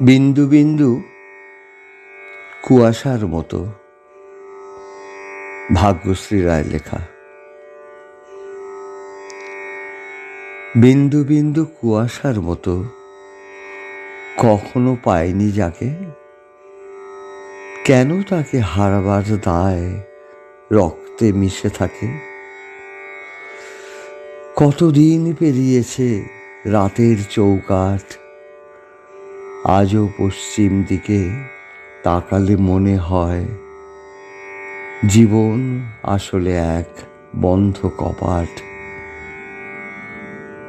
বিন্দু বিন্দু কুয়াশার মতো। ভাগ্যশ্রী রায় লেখা। বিন্দু বিন্দু কুয়াশার মতো কখনো পায়নি যাকে। কেন তাকে হারাবার দায় রক্তে মিশে থাকে? কতদিন পেরিয়েছে রাতের চৌকাঠ আজও পশ্চিম দিকে তাকালে মনে হয় জীবন আসলে এক বন্ধ কপাট।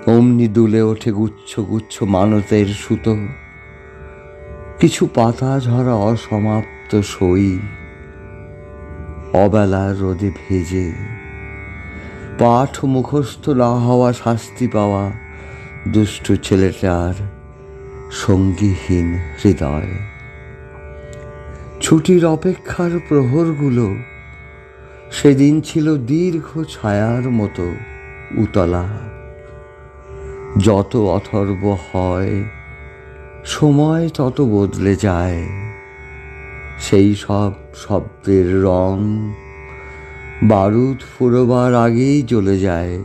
অমনি দুলে ওঠে গুচ্ছ গুচ্ছ মানতের সুতো। কিছু পাতা ঝরা অসমাপ্ত সই। অবেলার রোদে ভেজে পাঠ মুখস্থ না হওয়া শাস্তি পাওয়া দুষ্টু ছেলেটার সঙ্গীহীন হৃদয়। ছুটির অপেক্ষার প্রহরগুলো সেদিন ছিল দীর্ঘ ছায়ার মতো উতলা। যত অথর্ব হয়, সময় তত বদলে যায়। সেই সব শব্দের রং বারুদ ফুরোবার আগেই চলে যায়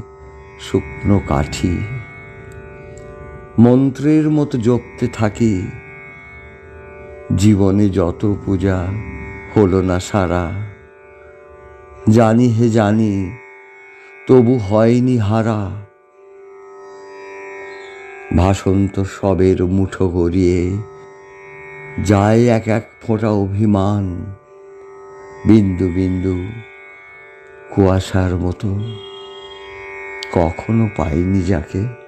শুকনো কাঠি। মন্ত্রের মতো জপতে থাকি। জীবনে যত পূজা হলো না সারা। জানি হে জানি, তবু হয়নি হারা। ভাসন্ত সবের মুঠো গড়িয়ে, যায় এক এক ফোঁটা অভিমান। বিন্দু বিন্দু কুয়াশার মতো কখনো পাইনি যাকে।